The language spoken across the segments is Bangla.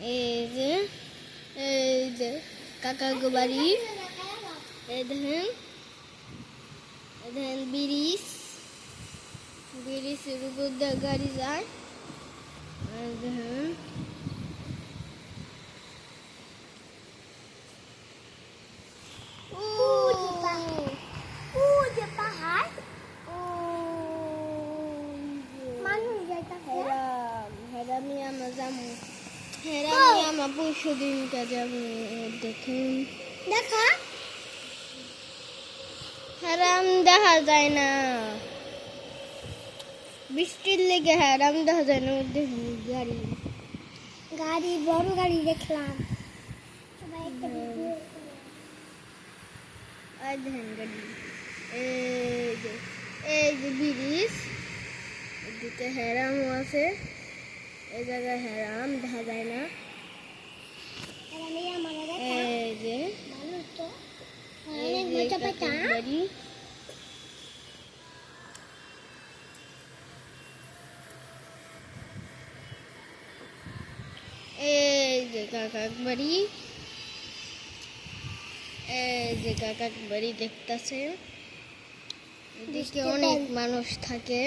এই যে এই যে কাকা বাড়ি এই দেখেন এই দেখেন ব্রিজ ব্রিজের উপর দিয়ে গাড়ি যায় এই দেখেন হেরামি আমরা পরশু দিনকে যাব দেখুন। দেখা। হেরাম দেখা যায় না। বৃষ্টির লেগে হেরাম দেখা যায় না দেখুন গাড়ি। গাড়ি বড় গাড়ি দেখলাম। সবাই একটা ভিডিও আর দেখেন গাড়ি। এই যে এই যে ব্রিজ এদিকে হেরামও আছে। এই জায়গায় হেরাম দেখা যায় না। এই যে পাইতা বাড়ি এই যে কাকার বাড়ি এই যে কাকার বাড়ি দেখতেছে। এদিকে অনেক মানুষ থাকে।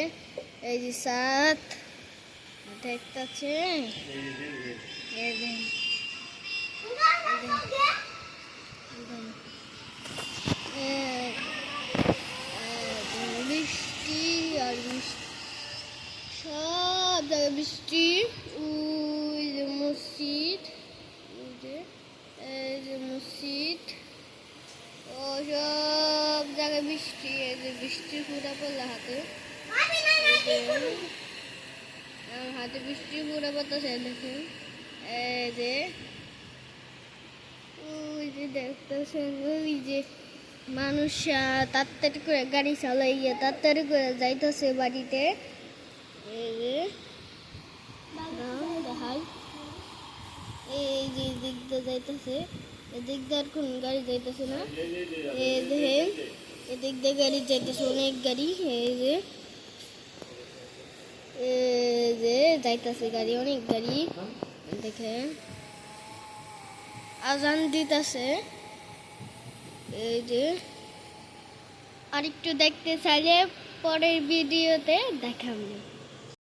এই যে সাত। দেখতেছে বৃষ্টি আর বৃষ্টি সব জায়গায় বৃষ্টি ওই যে মসজিদ ওই যে এই যে মসজিদ ও সব জায়গায় বৃষ্টি এই যে বৃষ্টি পুরা পড়লে হাতে। হাতে বৃষ্টি পুরা পড়তেছে দেখুন এই যে ওই যে দেখতেছেন ওই যে মানুষ তাড়াতাড়ি করে গাড়ি চালাইয়া তাড়াতাড়ি করে যাইতেছে বাড়িতে এই যে এই যে এদিক দিয়ে যাইতেছে গাড়ি যাইতেছে না এই দেখেন এদিক গাড়ি যাইতেছে অনেক গাড়ি এই যে এই যে যাইতেছে গাড়ি, অনেক গাড়ি। দেখে আজান দিতেছে। এই যে। আরেকটু দেখতে চাইলে পরের ভিডিওতে দেখাবো।